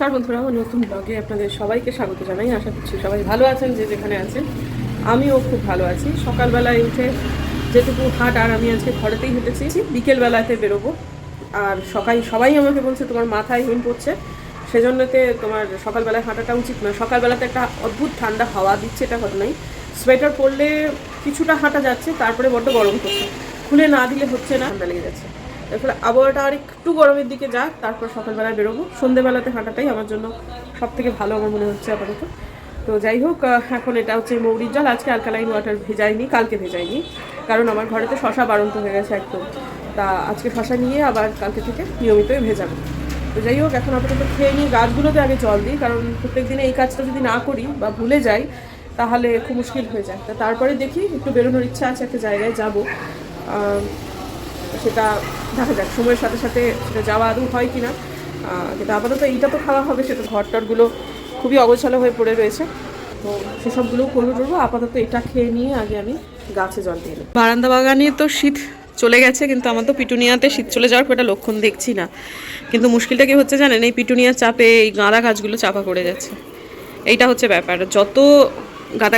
নমস্কার বন্ধুরা নতুন ব্লগে আপনাদের সবাইকে স্বাগত জানাই। আশা করছি সবাই ভালো আছেন, যে যেখানে আছেন। আমিও খুব ভালো আছি। সকালবেলায় উঠে যেটুকু হাট, আর আমি আজকে ঘরেতেই হেঁটেছি। বিকেলবেলাতে বেরোবো। আর সকাল, সবাই আমাকে বলছে, তোমার মাথায় হিম পড়ছে। সেজন্যতে তোমার সকালবেলায় হাঁটাটা উচিত না সকালবেলাতে একটা অদ্ভুত ঠান্ডা হাওয়া দিচ্ছে, এটা ঘটনাই সোয়েটার পরলে কিছুটা হাঁটা যাচ্ছে, তারপরে বড্ড গরম করছে। খুলে না দিলে হচ্ছে না, ঠান্ডা লেগে যাচ্ছে। এর ফলে আবহাওয়াটা আর একটু গরমের দিকে যাক, তারপর সকালবেলায় বেরোবো। সন্ধেবেলাতে হাঁটাটাই আমার জন্য সব থেকে ভালো আমার মনে হচ্ছে আপাতত। তো যাই হোক এখন এটা হচ্ছে মৌরির জল। আজকে অ্যালকালাইন ওয়াটার ভেজাইনি কালকে ভেজাইনি কারণ আমার ঘরেতে শশা বাড়ন্ত হয়ে গেছে একদম। তা আজকে শশা নিয়ে আবার কালকে থেকে নিয়মিতই ভেজাবো। তো যাই হোক, এখন আপাতত খেয়ে নিয়ে গাছগুলোতে আগে জল দিই, কারণ প্রত্যেক দিনে এই কাজটা যদি না করি বা ভুলে যাই, তাহলে খুব মুশকিল হয়ে যায়। তা তারপরে দেখি, একটু বেরোনোর ইচ্ছা আছে একটা জায়গায় যাব। সেটা দেখা যাক, সময়ের সাথে সাথে সেটা যাওয়া আদৌ হয় কি না কিন্তু আপাতত এইটা তো খাওয়া হবে, সেটা ঘরটরগুলো খুবই অগোছালো হয়ে পড়ে রয়েছে। তো সেসবগুলো করব টরবো, আপাতত এটা খেয়ে নিয়ে আগে আমি গাছে জল দিয়ে বারান্দা বাগানে তো শীত চলে গেছে, কিন্তু আমার তো পিটুনিয়াতে শীত চলে যাওয়ার একটা লক্ষণ দেখছি না। কিন্তু মুশকিলটা কি হচ্ছে জানেন? এই পিটুনিয়ার চাপে এই গাঁদা গাছগুলো চাপা পড়ে যাচ্ছে। এইটা হচ্ছে ব্যাপার। যত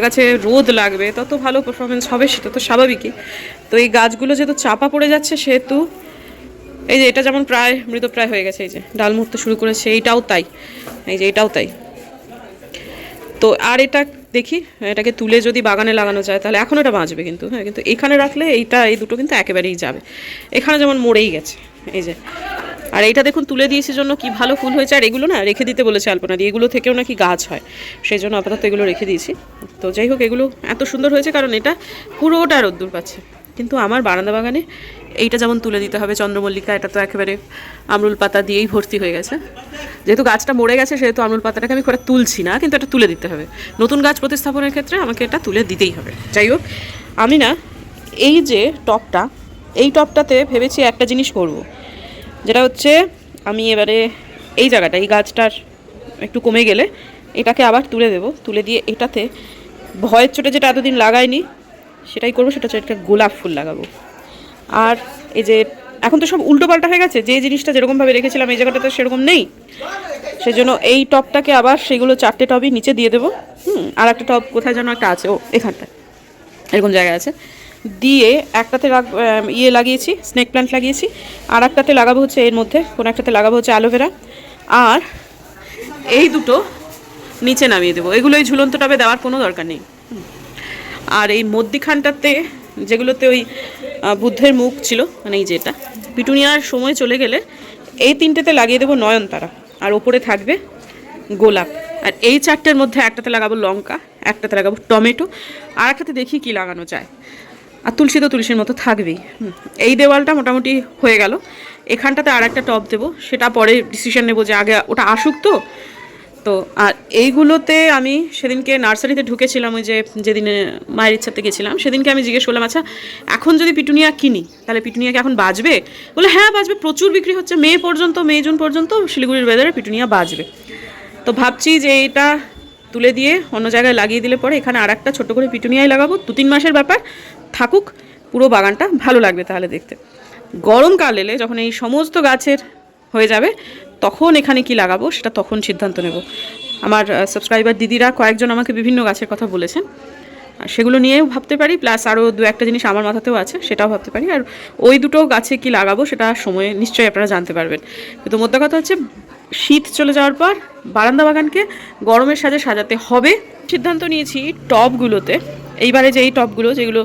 গাছে রোদ লাগবে, তত ভালো পারফরমেন্স হবে সেটা তো স্বাভাবিকই। তো এই গাছগুলো যেহেতু চাপা পড়ে যাচ্ছে সেহেতু, এই যে এটা যেমন প্রায় মৃতপ্রায় হয়ে গেছে, এই যে ডাল মুড়তে শুরু করেছে, এইটাও তাই, এই যে এটাও তাই। তো আর এটা দেখি, এটাকে তুলে যদি বাগানে লাগানো যায়, তাহলে এখন এটা বাঁচবে কিন্তু হ্যাঁ কিন্তু এখানে রাখলে এইটা, এই দুটো কিন্তু একেবারেই যাবে। এখানে যেমন মরেই গেছে, এই যে আর এইটা দেখুন, তুলে দিয়েছি জন্য কি ভালো ফুল হয়েছে। আর এগুলো না রেখে দিতে বলেছে আলপনা দিয়ে এগুলো থেকেও নাকি গাছ হয়। সেই জন্য আপাতত এগুলো রেখে দিয়েছি। তো যাই হোক, এগুলো এত সুন্দর হয়েছে কারণ এটা পুরোটা রোদ্দুর পাচ্ছে। কিন্তু আমার বারান্দা বাগানে এইটা যেমন তুলে দিতে হবে, চন্দ্রমল্লিকা, এটা তো একেবারে আমরুল পাতা দিয়েই ভর্তি হয়ে গেছে। যেহেতু গাছটা মরে গেছে, সেহেতু আমরুল পাতাটাকে আমি করে তুলছি না, কিন্তু এটা তুলে দিতে হবে। নতুন গাছ প্রতিস্থাপনের ক্ষেত্রে আমাকে এটা তুলে দিতেই হবে। যাই হোক, আমি না এই যে টপটা, এই টপটাতে ভেবেছি একটা জিনিস করব। যেটা হচ্ছে, আমি এবারে এই জায়গাটা, এই গাছটার একটু কমে গেলে এটাকে আবার তুলে দেব। তুলে দিয়ে এটাতে ভয়ের চোটে যেটা এতদিন লাগাইনি, সেটাই করব, সেটা হচ্ছে একটা গোলাপ ফুল লাগাবো। আর এই যে, এখন তো সব উল্টো পাল্টা হয়ে গেছে, যে জিনিসটা যেরকমভাবে রেখেছিলাম এই জায়গাটাতে সেরকম নেই। সেজন্য এই টপটাকে আবার সেগুলো চারটে টবই নিচে দিয়ে দেবো। হুম আর একটা টব কোথায় যেন একটা আছে, ও এখানটা এরকম জায়গায় আছে। দিয়ে একটাতে ইয়ে লাগিয়েছি স্নেক প্ল্যান্ট লাগিয়েছি আর একটাতে লাগাবো হচ্ছে এর মধ্যে, কোনো একটাতে লাগাবো হচ্ছে অ্যালোভেরা আর এই দুটো নিচে নামিয়ে দেবো। এগুলো এই ঝুলন্ত টবে দেওয়ার কোনো দরকার নেই। আর এই মধ্যিখানটাতে যেগুলোতে ওই বুদ্ধের মুখ ছিল মানে এই যেটা, পিটুনিয়ার সময় চলে গেলে এই তিনটেতে লাগিয়ে দেবো নয়নতারা। আর ওপরে থাকবে গোলাপ। আর এই চারটের মধ্যে একটাতে লাগাবো লঙ্কা, একটাতে লাগাবো টমেটো আর একটাতে দেখি কি লাগানো যায়। আর তুলসী তো তুলসীর মতো থাকবেই। এই দেওয়ালটা মোটামুটি হয়ে গেল। এখানটাতে আর একটা টব দেবো, সেটা পরে ডিসিশন নেব যে আগে ওটা আসুক তো। তো, আর এইগুলোতে আমি সেদিনকে নার্সারিতে ঢুকেছিলাম ওই যে যেদিনে মায়ের ইচ্ছাতে গেছিলাম, সেদিনকে আমি জিজ্ঞেস করলাম আচ্ছা এখন যদি পিটুনিয়া কিনি, তাহলে পিটুনিয়াকে এখন বাজবে? বলে হ্যাঁ বাজবে, প্রচুর বিক্রি হচ্ছে, মে পর্যন্ত, মে জুন পর্যন্ত শিলিগুড়ির ওয়েদারে পিটুনিয়া বাজবে। তো ভাবছি যে এটা তুলে দিয়ে অন্য জায়গায় লাগিয়ে দিলে পরে এখানে আর একটা ছোটো করে পিটুনিয়াই লাগাবো। দু তিন মাসের ব্যাপার থাকুক, পুরো বাগানটা ভালো লাগবে তাহলে দেখতে। গরমকাল এলে যখন এই সমস্ত গাছের হয়ে যাবে, তখন এখানে কি লাগাবো সেটা তখন সিদ্ধান্ত নেব। আমার সাবস্ক্রাইবার দিদিরা কয়েকজন আমাকে বিভিন্ন গাছের কথা বলেছেন। আর সেগুলো নিয়েও ভাবতে পারি প্লাস আরও দু একটা জিনিস আমার মাথাতেও আছে, সেটাও ভাবতে পারি। আর ওই দুটো গাছে কি লাগাবো সেটা সময়ে নিশ্চয়ই আপনারা জানতে পারবেন। কিন্তু মোদ্দা কথা হচ্ছে শীত চলে যাওয়ার পর বারান্দা বাগানকে গরমের সাজে সাজাতে হবে। সিদ্ধান্ত নিয়েছি টবগুলোতে এইবারে যে এই টবগুলো যেগুলো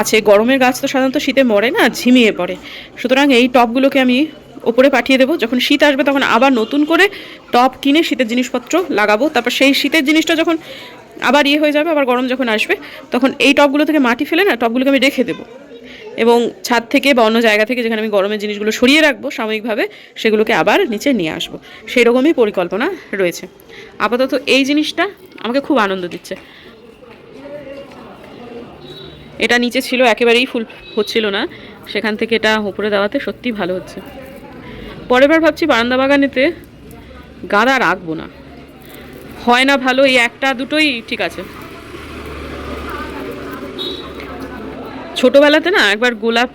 আছে, গরমের গাছ তো সাধারণত শীতে মরে না, ঝিমিয়ে পড়ে। সুতরাং এই টবগুলোকে আমি ওপরে পাঠিয়ে দেবো। যখন শীত আসবে তখন আবার নতুন করে টব কিনে শীতের জিনিসপত্র লাগাবো। তারপর সেই শীতের জিনিসটা যখন আবার ইয়ে হয়ে যাবে, আবার গরম যখন আসবে, তখন এই টবগুলো থেকে মাটি ফেলে না টবগুলোকে আমি রেখে দেবো। এবং ছাদ থেকে বা অন্য জায়গা থেকে যেখানে আমি গরমের জিনিসগুলো সরিয়ে রাখব সাময়িকভাবে, সেগুলোকে আবার নিচে নিয়ে আসব। সেই রকমই পরিকল্পনা রয়েছে। আপাতত এই জিনিসটা আমাকে খুব আনন্দ দিচ্ছে। এটা নিচে ছিল, একেবারেই ফুল হচ্ছিল না। সেখান থেকে এটা উপরে দেওয়াতে সত্যিই ভালো হচ্ছে। পরের বার ভাবছি বারান্দা বাগানেতে গাঁদা রাখব না। হয় না ভালো, এই একটা দুটোই ঠিক আছে। ছোটোবেলাতে না একবার গোলাপ,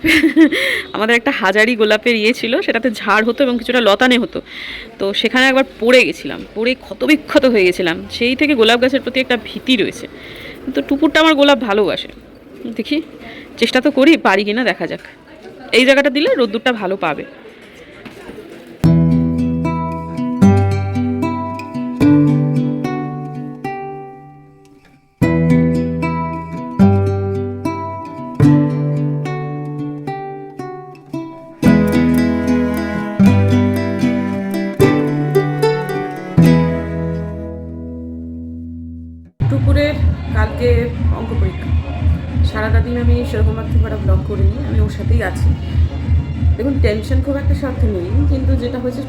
আমাদের একটা হাজারি গোলাপের ইয়ে ছিল, সেটাতে ঝাড় হতো এবং কিছুটা লতানে হতো। তো সেখানে একবার পড়ে গেছিলাম, পড়ে ক্ষতবিক্ষত হয়ে গেছিলাম। সেই থেকে গোলাপ গাছের প্রতি একটা ভীতি রয়েছে। তো টুকুরটা আমার গোলাপ ভালোবাসে দেখি, চেষ্টা তো করি, পারি কিনা দেখা যাক। এই জায়গাটা দিলে রোদ্দুরটা ভালো পাবে।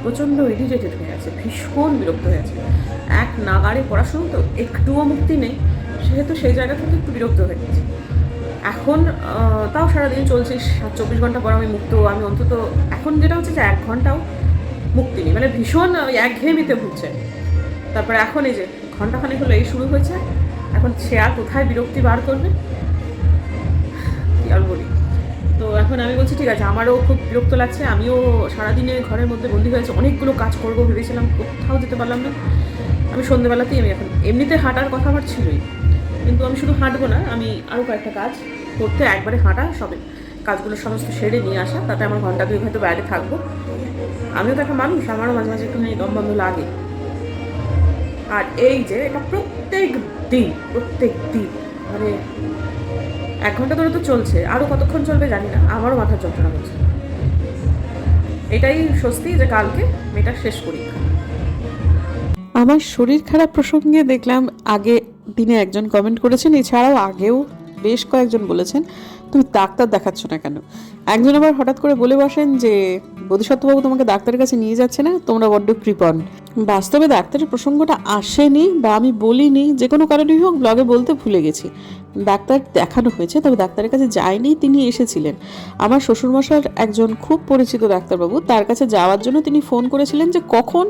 প্রচণ্ড ইরিটেটেড হয়ে আছে, ভীষণ বিরক্ত হয়ে আছে। এক নাগারে পড়াশুনো তো একটুও মুক্তি নেই, সেহেতু সেই জায়গা থেকে একটু বিরক্ত হয়ে গেছে। এখন তাও সারাদিন চলছে চব্বিশ ঘণ্টা পর আমি মুক্ত, আমি অন্তত এখন যেটা হচ্ছে যে এক ঘন্টাও মুক্তি নেই মানে ভীষণ একঘেয়েমিতে ভুগছে। তারপরে এখন এই যে ঘন্টাখানেক হলো, এই শুরু হয়েছে। এখন সে আর কোথায় বিরক্তি বার করবে? কি আর বলি? তো এখন আমি বলছি, ঠিক আছে, আমারও খুব বিরক্ত লাগছে। আমিও সারাদিনে ঘরের মধ্যে বন্দি হয়েছে অনেকগুলো কাজ করব ভেবেছিলাম, কোথাও যেতে পারলাম না। আমি সন্ধ্যেবেলাতেই আমি এখন এমনিতে হাঁটার কথা আমার ছিলই কিন্তু আমি শুধু হাঁটবো না, আমি আরও কয়েকটা কাজ করতে একবারে হাঁটা সবে, কাজগুলো সমস্ত সেরে নিয়ে আসা, তাতে আমার ঘণ্টা দুই হয়তো বাইরে থাকব। আমিও তো একটা মানুষ, আমারও মাঝে মাঝে একটুখানি দম বন্ধ লাগে। আর এই যে এটা প্রত্যেক দিন প্রত্যেক দিন মানে এক ঘণ্টা ধরে তো চলছে। আরও কতক্ষণ চলবে জানি না। আমারও মাথার যন্ত্রণা হচ্ছে। এটাই স্বস্তি যে কালকে মেয়েটা শেষ করি আমার শরীর খারাপ প্রসঙ্গে দেখলাম, আগে দিনে একজন কমেন্ট করেছেন, এছাড়াও আগেও বেশ কয়েকজন বলেছেন, তুমি ডাক্তার দেখাচ্ছ না কেন? একজন আবার হঠাৎ করে বলে বসেন যে বোধিসত্ত্ববাবু তোমাকে ডাক্তারের কাছে নিয়ে যাচ্ছে না? তোমরা বড্ড কৃপণ। বাস্তবে ডাক্তারের প্রসঙ্গটা আসেনি বা আমি বলিনি, যে কোনো কারণেই হোক ব্লগে বলতে ভুলে গেছি। ডাক্তার দেখানো হয়েছে, তবে ডাক্তারের কাছে যায়নি, তিনি এসেছিলেন। আমার শ্বশুরমশার একজন খুব পরিচিত ডাক্তারবাবু, তার কাছে যাওয়ার জন্য তিনি ফোন করেছিলেন যে কখন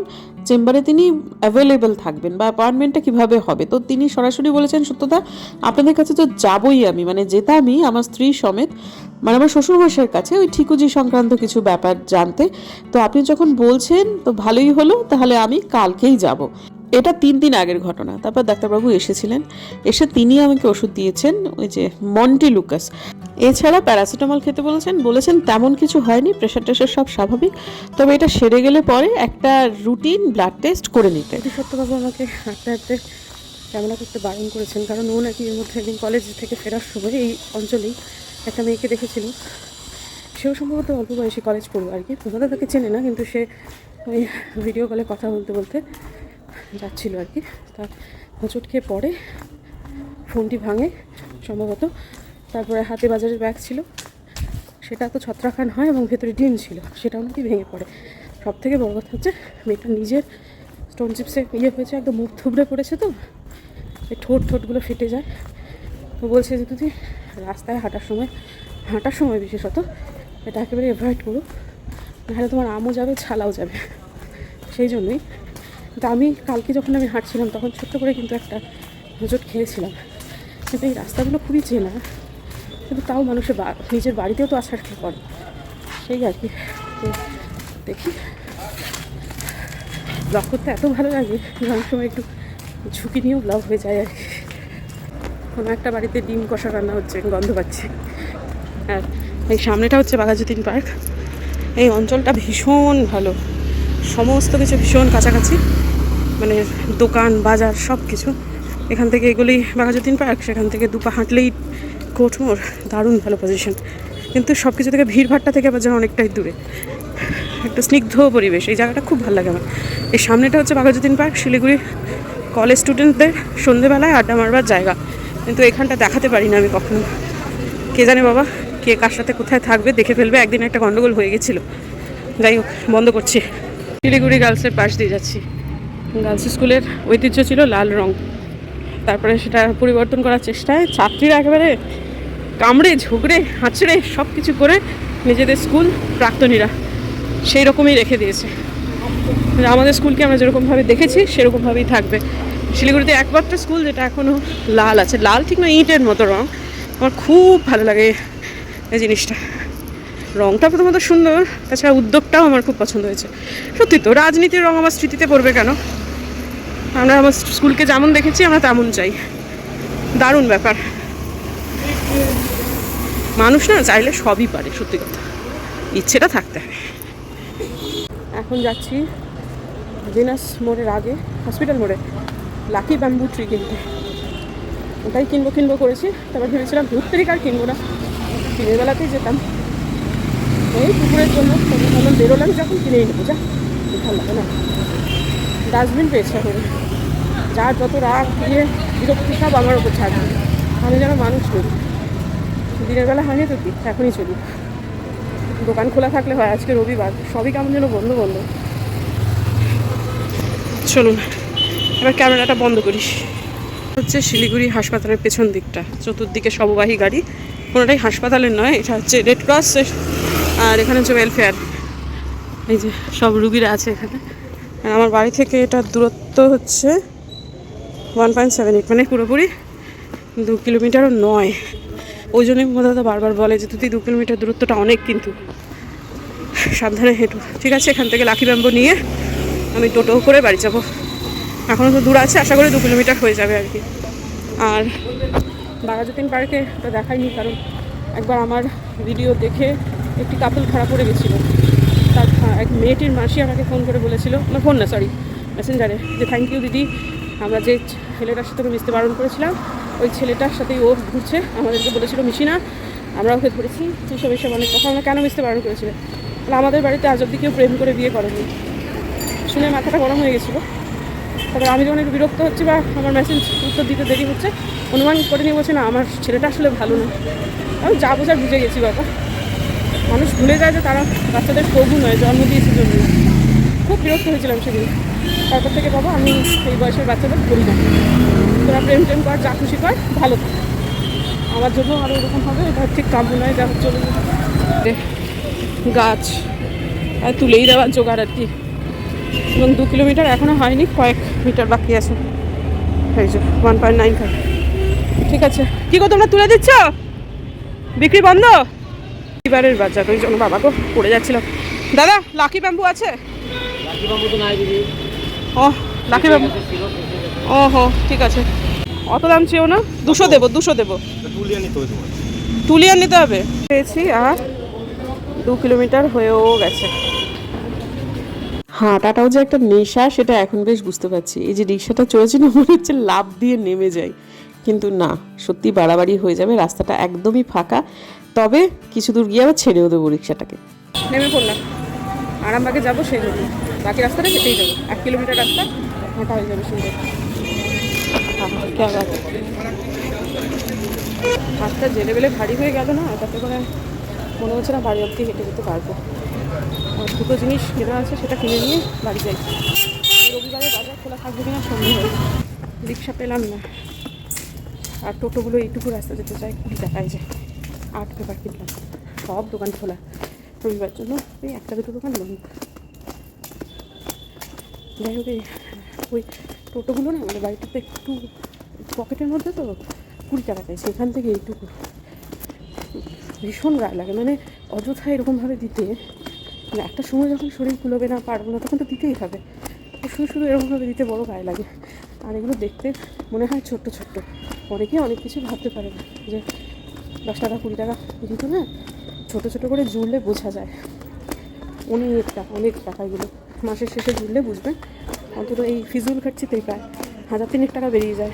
চেম্বারে তিনি অ্যাভেলেবেল থাকবেন বা অ্যাপয়েন্টমেন্টটা কীভাবে হবে। তো তিনি সরাসরি বলেছেন, সত্যতা, আপনাদের কাছে তো যাবই আমি মানে যেতামই, আমার স্ত্রী সমেত। মানে আমার শ্বশুরমশাইয়ের কাছে ওই ঠিকুজি সংক্রান্ত কিছু ব্যাপার জানতে। তো আপনি যখন বলছেন, তো ভালোই হলো, তাহলে আমি কালকেই যাব। এটা তিন দিন আগের ঘটনা। তারপর ডাক্তারবাবু এসেছিলেন। এসে তিনি আমাকে ওষুধ দিয়েছেন, ওই যে মন্টি লুকাস। এছাড়া প্যারাসিটামল খেতে বলেছেন বলেছেন তেমন কিছু হয়নি, প্রেশার টেশার সব স্বাভাবিক। তবে এটা সেরে গেলে পরে একটা রুটিন, ব্লাড টেস্ট করে নিতে। সত্যবাবু আমাকে হাঁটতে হাঁটতে ক্যামেরা করতে বারণ করেছেন, কারণ ও নাকি এর মধ্যে একদিন কলেজ থেকে ফেরার সময় এই অঞ্চলেই একটা মেয়েকে দেখেছিল। সেও সম্ভবত অল্প বয়সে কলেজ পড়বে আর কি। তোমাদের তাকে চেনে না, কিন্তু সে ওই ভিডিও কলে কথা বলতে বলতে যাচ্ছিল আর কি। তার হোঁচট খেয়ে পড়ে, ফোনটি ভাঙে সম্ভবত। তারপরে হাতে বাজারের ব্যাগ ছিল। সেটা তো ছত্রাখান হয় এবং ভেতরে ডিম ছিল, সেটাও নাকি ভেঙে পড়ে। সব থেকে বড় কথা হচ্ছে, মেয়েটা নিজের স্টোন চিপসে ইয়ে হয়েছে, একদম মুখ থুবড়ে পড়েছে তো ঠোঁট ঠোঁটগুলো ফেটে যায়। তো বলছে যে, তুই রাস্তায় হাঁটার সময় হাঁটার সময় বিশেষত এটা একেবারে অ্যাভয়েড করো। নাহলে তোমার আমও যাবে, ছালাও যাবে। সেই জন্যই। কিন্তু আমি কালকে যখন আমি হাঁটছিলাম, তখন ছোট্ট করে কিন্তু একটা হোঁচট খেয়েছিলাম। কিন্তু এই রাস্তাগুলো খুবই চেনা। কিন্তু তাও মানুষের নিজের বাড়িতেও তো আসার কি করে? সেই আর কি। তো দেখি। ব্লগ করতে এত ভালো লাগে অনেক সময় একটু ঝুঁকি নিয়েও ব্লগ হয়ে যায় আর কি। কোনো একটা বাড়িতে ডিম কষা রান্না হচ্ছে, গন্ধ পাচ্ছি। আর এই সামনেটা হচ্ছে বাঘাযতীন পার্ক। এই অঞ্চলটা ভীষণ ভালো। সমস্ত কিছু ভীষণ কাছাকাছি। মানে দোকান, বাজার সব কিছু এখান থেকে এগুলি বাঘাযতীন পার্ক, সেখান থেকে দুপা হাঁটলেই কোটমোর দারুণ ভালো পজিশন কিন্তু সব কিছু থেকে ভিড়ভাড়টা থেকে আবার যেন অনেকটাই দূরে। একটা স্নিগ্ধ পরিবেশ, এই জায়গাটা খুব ভালো লাগে আমার। এই সামনেটা হচ্ছে বাঘাযতীন পার্ক, শিলিগুড়ি কলেজ স্টুডেন্টদের সন্ধেবেলায় আড্ডা মারবার জায়গা। কিন্তু এখানটা দেখাতে পারি না আমি কখনো। কে জানে বাবা, কে কার সাথে কোথায় থাকবে, দেখে ফেলবে। একদিন একটা গন্ডগোল হয়ে গেছিল। যাই হোক, বন্ধ করছি। শিলিগুড়ি গার্লসের পাশ দিয়ে যাচ্ছি। গার্লস স্কুলের ঐতিহ্য ছিল লাল রং। তারপরে সেটা পরিবর্তন করার চেষ্টায় ছাত্রীরা একেবারে কামড়ে, ঝুঁকড়ে, হাঁচড়ে সব কিছু করে নিজেদের স্কুল প্রাক্তনীরা সেই রকমই রেখে দিয়েছে। আমাদের স্কুলকে আমরা যেরকমভাবে দেখেছি, সেরকমভাবেই থাকবে। শিলিগুড়িতে একমাত্র স্কুল যেটা এখনও লাল আছে। লাল ঠিক না ইটের মতো রং। আমার খুব ভালো লাগে এই জিনিসটা। রংটা প্রথমত সুন্দর, তাছাড়া উদ্যোগটাও আমার খুব পছন্দ হয়েছে। সত্যি তো, রাজনীতির রং আমার স্মৃতিতে পড়বে কেন? আমরা আমার স্কুলকে যেমন দেখেছি, আমরা তেমন চাই। দারুণ ব্যাপার। মানুষ না চাইলে সবই পারে, সত্যি কথা। ইচ্ছেটা থাকতে হবে এখন যাচ্ছি দিনাস মোড়ের আগে হসপিটাল মোড়ে। লাকি ব্যাম্বু ট্রি কিনতে। ওটাই কিনবো কিনবো করেছি। তারপর ভেবেছিলাম ধূপতেরিক আর কিনবো না। দিনের বেলাতেই যেতাম। এই পুকুরের জন্য ভাবলাম বেরোলাম, যখন কিনেই নেব, যা। ভালো লাগে না। ডাস্টবিন পেয়েছে করে যার যত রাগ দিয়ে বিরক্তি, সব আমার ওপর ছাড়বে আমি যেন মানুষ করি দিনের বেলা হয়নি তো কি? এখনই চলি। দোকান খোলা থাকলে হয়, আজকে রবিবার। সবই কেমন যেন বন্ধ বন্ধ। চলুন। এবার ক্যামেরাটা বন্ধ করিস। হচ্ছে শিলিগুড়ি হাসপাতালের পেছন দিকটা, চতুর্দিকে সববাহী গাড়ি। কোনোটাই হাসপাতালের নয়, এটা হচ্ছে রেড ক্রস আর এখানে হচ্ছে ওয়েলফেয়ার এই যে সব রুগীরা আছে এখানে। আর আমার বাড়ি থেকে এটার দূরত্ব হচ্ছে ওয়ান পয়েন্ট সেভেন এইট মানে পুরোপুরি দু কিলোমিটারও নয়। ওই জন্যই মোদাদা বারবার বলে যে তুই দু কিলোমিটার দূরত্বটা অনেক কিন্তু। সাবধানে হেঁটু। ঠিক আছে, এখান থেকে লাকি ব্যাম্বো নিয়ে আমি টোটো করে বাড়ি যাব। এখনও তো দূর আছে, আশা করি দু কিলোমিটার হয়ে যাবে আর কি। আর বাঘাযতীন পার্কে তো দেখাইনি, কারণ একবার আমার ভিডিও দেখে একটি কাপল খারাপ পড়ে গেছিল। তার এক মেয়েটির মাসি আমাকে ফোন করে বলেছিল, না ফোন না সরি মেসেঞ্জারে যে থ্যাংক ইউ দিদি, আমরা যে ছেলেটার সাথে মিশতে বারণ করেছিলাম, ওই ছেলেটার সাথেই ও ঘুরছে, আমাদেরকে বলেছিল মিশি না আমরা ওকে ধরেছি এইসব এইসব অনেক কথা, আমরা কেন মিশতে বারণ করেছিল? তাহলে আমাদের বাড়িতে আজ অব্দি কেউ প্রেম করে বিয়ে করেনি। শুনে মাথাটা গরম হয়ে গেছিল। তারপর আমি যখন একটু বিরক্ত হচ্ছি বা আমার মেসেজ উত্তর দিতে দেরি হচ্ছে, অনুমান করে নিয়ে বলছে, না, আমার ছেলেটা আসলে ভালো না। আমি যা বোঝার বুঝে গেছি, বাবা। মানুষ ভুলে যায় যে তারা বাচ্চাদের প্রভু নয়, জন্ম দিয়েছে জন্য। খুব বিরক্ত হয়েছিলাম সেদিন। তারপর থেকে, বাবা, আমি এই বয়সের বাচ্চাদের করি না। তোরা প্রেম টেম কর, যা খুশি কর, ভালো থাক আমার জন্য আরও এরকম হবে, এটা ঠিক কাম্য নয়, যা যাবে। গাছ। আর তুলেই দেওয়ার জোগাড় আর কি। এবং দু কিলোমিটার এখনও হয়নি কয়েক মিটার বাকি আছে। এই যে ওয়ান পয়েন্ট নাইন ফাইভ ঠিক আছে। কী গো তোমরা তুলে দিচ্ছ? বিক্রি বন্ধ? এবারের বাজার ওই জন্য বাবা পড়ে যাচ্ছিল। দাদা লাকি ব্যাম্বু আছে? ও লাকি ব্যাম্বু ও হো ঠিক আছে। অত দাম চেয়েও না? দুশো দেবো দুশো দেবো। তুলিয়ার নিতে হবে। পেয়েছি আর দু কিলোমিটার হয়েও গেছে। হাঁটাটাও যে একটা নেশা, সেটা এখন বেশ বুঝতে পারছি। এই যে রিক্সাটা চলেছে না, মনে হচ্ছে লাভ দিয়ে নেমে যায়। কিন্তু না, সত্যি বাড়াবাড়ি হয়ে যাবে, রাস্তাটা একদমই ফাঁকা। তবে কিছু দূর গিয়ে আবার ছেড়েও দেবো রিক্সাটাকে। নেমে পড়লাম। আরামবাগে যাব, সেই জন্য। বাকি রাস্তাটা হেঁটেই যাব। এক কিলোমিটার রাস্তা, হাঁটা হয়ে যাবে সুন্দর। রাস্তা জেলে বেলে ভারী হয়ে গেল না, তাতে করে মনে হচ্ছে না বাড়ি অবধি হেঁটে যেতে পারব। আর দুটো জিনিস কেনা আছে, সেটা কিনে নিয়ে বাড়ি যাই। রবিবারে বাজার খোলা থাকবে কিনা সন্দেহ রিক্সা পেলাম না। আর টোটোগুলো এইটুকু রাস্তা যেতে চাই কুড়ি টাকায় যায়। আট পেপার কিনলাম। সব দোকান খোলা। রবিবার জন্য ওই একটা দুটো দোকান বন্ধ। যাই হোক ওই টোটোগুলো না আমাদের বাড়িটাতে একটু পকেটের মধ্যে তো কুড়ি টাকা চাই, সেখান থেকে এইটুকু। ভীষণ গায়ে লাগে। মানে অযথা এরকমভাবে দিতে একটা সময় যখন শরীর কুলোবে না, পারব না, তখন তো দিতেই হবে। শুধু শুধু এরকমভাবে দিতে বড় গায়ে লাগে। আর এগুলো দেখতে মনে হয় ছোট্ট ছোট্ট। অনেকে অনেক কিছু ভাবতে পারে না যে দশ টাকা, কুড়ি টাকা দিত না, ছোটো ছোটো করে জুড়লে বোঝা যায়। অনেক টাকা অনেক টাকা এগুলো। মাসের শেষে জুড়লে বুঝবেন অন্তত এই ফিজুল খাচ্ছিতেই প্রায় হাজার তিনেক টাকা বেরিয়ে যায়।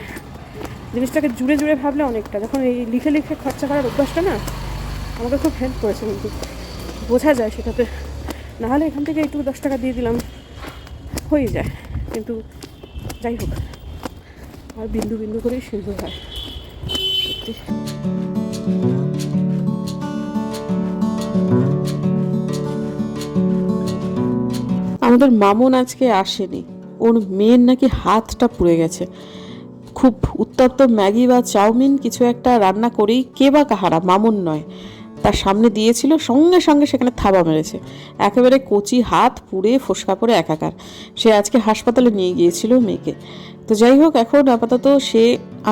জিনিসটাকে জুড়ে জুড়ে ভাবলে অনেকটা। যখন এই লিখে লিখে খরচা করার অভ্যাসটা না, আমাকে খুব হেল্প করেছে কিন্তু। বোঝা যায় সেটাতে। নাহলে এখান থেকে একটু দশ টাকা দিয়ে দিলাম, হয়ে যায়। কিন্তু যাই হোক, আর বিন্দু বিন্দু করেই সিন্ধু হয়। সত্যি। আমাদের মামুন আজকে আসেনি। ওর মেয়ের নাকি হাতটা পুড়ে গেছে। খুব উত্তপ্ত ম্যাগি বা চাউমিন কিছু একটা রান্না করেই কে বা কাহারা, মামুন নয়। তার সামনে দিয়েছিল, সঙ্গে সঙ্গে সেখানে থাবা মেরেছে। একেবারে কচি হাত পুড়ে ফোসকা পড়ে একাকার। সে আজকে হাসপাতালে নিয়ে গিয়েছিল মেয়েকে। তো যাই হোক, এখন আপাতত সে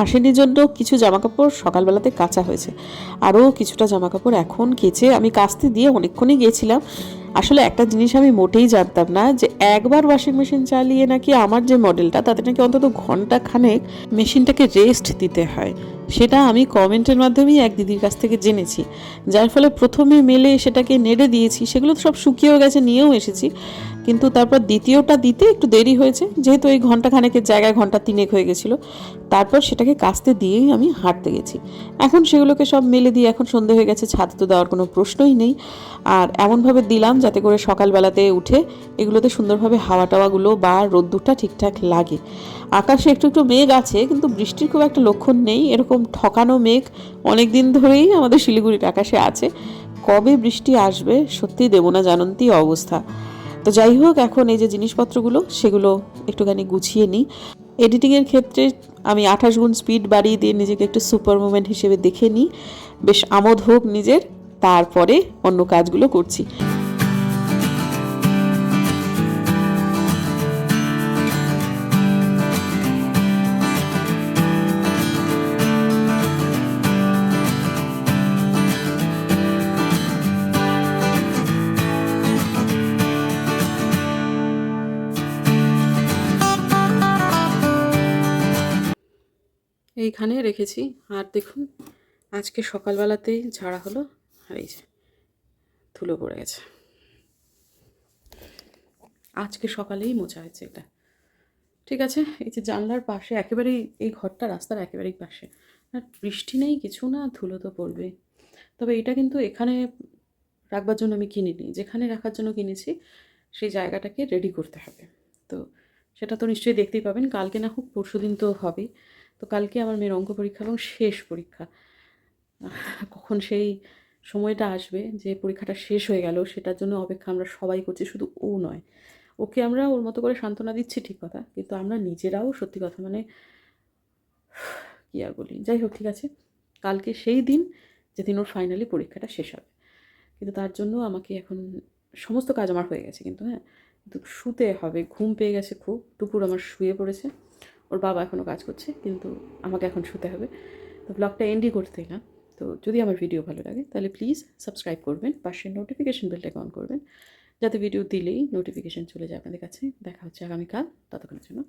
আসেনি জন্য কিছু জামাকাপড় সকালবেলাতে কাঁচা হয়েছে। আরও কিছুটা জামাকাপড় এখন কেচে আমি কাচতে দিয়ে অনেকক্ষণই গিয়েছিলাম। আসলে একটা জিনিস আমি মোটেই জানতাম না যে একবার ওয়াশিং মেশিন চালিয়ে নাকি আমার যে মডেলটা তাতে নাকি অন্তত ঘণ্টা খানেক মেশিনটাকে রেস্ট দিতে হয়। সেটা আমি কমেন্টের মাধ্যমেই এক দিদির কাছ থেকে জেনেছি। যার ফলে প্রথমে মেলে সেটাকে নেড়ে দিয়েছি, সেগুলো তো সব শুকিয়েও গেছে, নিয়েও এসেছি। কিন্তু তারপর দ্বিতীয়টা দিতে একটু দেরি হয়েছে, যেহেতু এই ঘণ্টা খানেকের জায়গায় ঘণ্টা তিনেক হয়ে গেছিল। তারপর সেটাকে কাস্তে দিয়েই আমি হাঁটতে গেছি। এখন সেগুলোকে সব মেলে দিয়ে এখন সন্ধে হয়ে গেছে, ছাদ তো দেওয়ার কোনো প্রশ্নই নেই। আর এমনভাবে দিলাম যাতে করে সকালবেলাতে উঠে এগুলোতে সুন্দরভাবে হাওয়া টাওয়াগুলো বা রোদ্দুরটা ঠিকঠাক লাগে। আকাশে একটু একটু মেঘ আছে, কিন্তু বৃষ্টির খুব একটা লক্ষণ নেই। এরকম ঠকানো মেঘ অনেক দিন ধরেই আমাদের শিলিগুড়ির আকাশে আছে। কবে বৃষ্টি আসবে সত্যিই দেবো না জানন্তি অবস্থা। তো যাই হোক, এখন এই যে জিনিসপত্রগুলো, সেগুলো একটুখানি গুছিয়ে নিই। এডিটিংয়ের ক্ষেত্রে আমি আঠাশ গুণ স্পিড বাড়িয়ে দিয়ে নিজেকে একটু সুপার মুভমেন্ট হিসেবে দেখে নিই। বেশ আমোদ হোক নিজের, তারপরে অন্য কাজগুলো করছি। এইখানে রেখেছি। আর দেখুন, আজকে সকালবেলাতেই ঝাড়া হলো আর এই যে ধুলো পড়ে গেছে। আজকে সকালেই মোছা হয়েছে এটা। ঠিক আছে? এই যে জানলার পাশে, একেবারেই এই ঘরটা রাস্তার একেবারেই পাশে। আর বৃষ্টি নেই, কিছু না, ধুলো তো পড়বে। তবে এটা কিন্তু এখানে রাখবার জন্য আমি কিনিনি। যেখানে রাখার জন্য কিনেছি, সেই জায়গাটাকে রেডি করতে হবে। তো সেটা তো নিশ্চয়ই দেখতেই পাবেন। কালকে না হোক পরশু দিন তো হবেই। তো কালকে আমার মেয়ের অঙ্ক পরীক্ষা এবং শেষ পরীক্ষা। কখন সেই সময়টা আসবে যে পরীক্ষাটা শেষ হয়ে গেল, সেটার জন্য অপেক্ষা আমরা সবাই করছি, শুধু ও নয়। ওকে আমরা ওর মতো করে সান্ত্বনা দিচ্ছি ঠিক কথা, কিন্তু আমরা নিজেরাও সত্যি কথা মানে কী আর বলি? যাই হোক, ঠিক আছে। কালকে সেই দিন যেদিন ওর ফাইনালি পরীক্ষাটা শেষ হবে। কিন্তু তার জন্য আমাকে এখন সমস্ত কাজ আমার হয়ে গেছে কিন্তু হ্যাঁ? কিন্তু শুতে হবে, ঘুম পেয়ে গেছে খুব, দুপুর আমার শুয়ে পড়েছে। ওর বাবা এখনও কাজ করছে, কিন্তু আমাকে এখন শুতে হবে। তো ব্লগটা এন্ডই করতে না তো যদি আমার ভিডিও ভালো লাগে, তাহলে প্লিজ সাবস্ক্রাইব করবেন, পাশে নোটিফিকেশন বেলটাকে অন করবেন। যাতে ভিডিও দিলেই নোটিফিকেশন চলে যায় আপনাদের কাছে। দেখা হচ্ছে আগামীকাল। ততক্ষণের জন্য